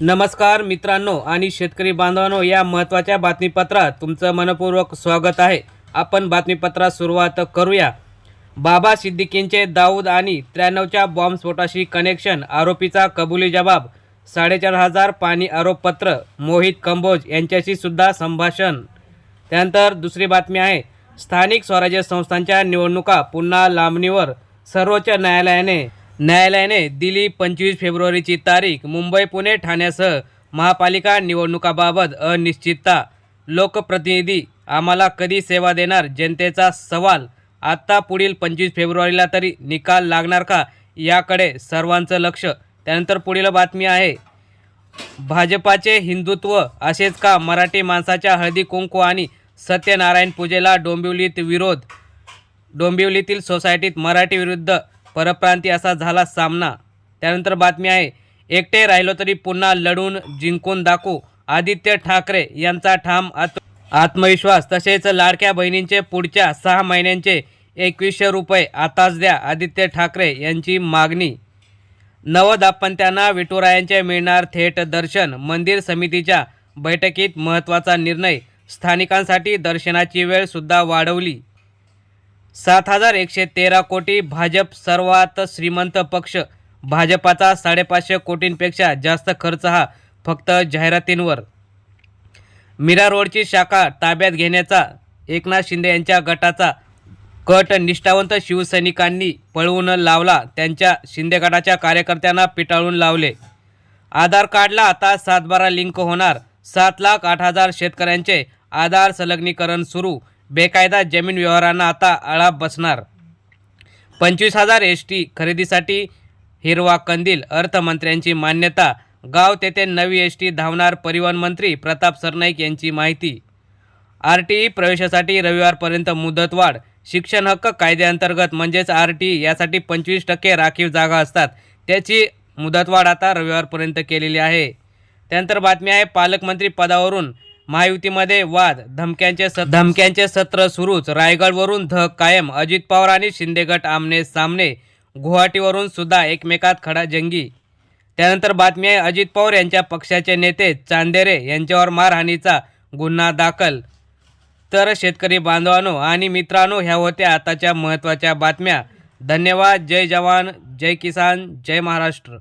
नमस्कार मित्रांनो आणि शेतकरी बांधवांनो या महत्त्वाच्या बातमीपत्रात तुमचं मनपूर्वक स्वागत आहे. आपण बातमीपत्रात सुरुवात करूया. बाबा सिद्दीकींचे दाऊद आणि त्र्याण्णवच्या बॉम्बस्फोटाशी कनेक्शन आरोपीचा कबुली जबाब साडेचार हजार पाणी आरोपपत्र मोहित कंबोज यांच्याशी सुद्धा संभाषण. त्यानंतर दुसरी बातमी आहे स्थानिक स्वराज्य संस्थांच्या निवडणुका पुन्हा लांबणीवर सर्वोच्च न्यायालयाने न्यायालयाने दिली पंचवीस फेब्रुवारीची तारीख मुंबई पुणे ठाण्यासह महापालिका निवडणुकाबाबत अनिश्चितता. लोकप्रतिनिधी आम्हाला कधी सेवा देणार? जनतेचा सवाल. आत्ता पुढील पंचवीस फेब्रुवारीला तरी निकाल लागणार का? याकडे सर्वांचं लक्ष. त्यानंतर पुढील बातमी आहे. भाजपाचे हिंदुत्व असेच का? मराठी माणसाच्या हळदी कुंकू आणि सत्यनारायण पूजेला डोंबिवलीत विरोध. डोंबिवलीतील सोसायटीत मराठी विरुद्ध परप्रांती असा झाला सामना. त्यानंतर बातमी आहे एकटे राहिलो तरी पुन्हा लढून जिंकून दाखवू. आदित्य ठाकरे यांचा ठाम आत आत्मविश्वास. तसेच लाडक्या बहिणींचे पुढच्या सहा महिन्यांचे एकवीसशे रुपये आताच द्या आदित्य ठाकरे यांची मागणी. नवदापंत्यांना विठुरायांचे मिळणार थेट दर्शन. मंदिर समितीच्या बैठकीत महत्त्वाचा निर्णय. स्थानिकांसाठी दर्शनाची वेळसुद्धा वाढवली. सात हजार एकशे तेरा कोटी भाजप सर्वात श्रीमंत पक्ष. भाजपाचा साडेपाचशे कोटींपेक्षा जास्त खर्च हा फक्त जाहिरातींवर. मीरा रोडची शाखा ताब्यात घेण्याचा एकनाथ शिंदे यांच्या गटाचा कट निष्ठावंत शिवसैनिकांनी पळवून लावला त्यांच्या शिंदे गटाच्या कार्यकर्त्यांना पिटाळून लावले. आधार कार्डला आता सातबारा लिंक होणार. सात लाख आठ हजार शेतकऱ्यांचे आधार संलग्नीकरण सुरू. बेकायदा जमीन व्यवहारांना आता आळा बसणार. पंचवीस हजार एस टी खरेदीसाठी हिरवा कंदील अर्थमंत्र्यांची मान्यता. गाव तेथे नवी एस टी धावणार परिवहन मंत्री प्रताप सरनाईक यांची माहिती. आर टी ई प्रवेशासाठी रविवारपर्यंत मुदतवाढ शिक्षण हक्क कायद्याअंतर्गत म्हणजेच आर टी ई यासाठी पंचवीस टक्के राखीव जागा असतात. त्याची मुदतवाढ आता रविवारपर्यंत केलेली आहे. त्यानंतर बातमी आहे पालकमंत्री पदावरून महायुतीमध्ये वाद धमक्यांचे स धमक्यांचे सत्र सुरूच. रायगडवरून धक कायम. अजित पवार आणि शिंदे गट आमने सामने. गुवाहाटीवरून सुद्धा एकमेकात खडा जंगी. त्यानंतर बातमी आहे अजित पवार यांच्या पक्षाचे नेते चांदेरे यांच्यावर मारहाणीचा गुन्हा दाखल. तर शेतकरी बांधवांनो आणि मित्रांनो ह्या होत्या आताच्या महत्त्वाच्या बातम्या. धन्यवाद. जय जवान जय किसान जय महाराष्ट्र.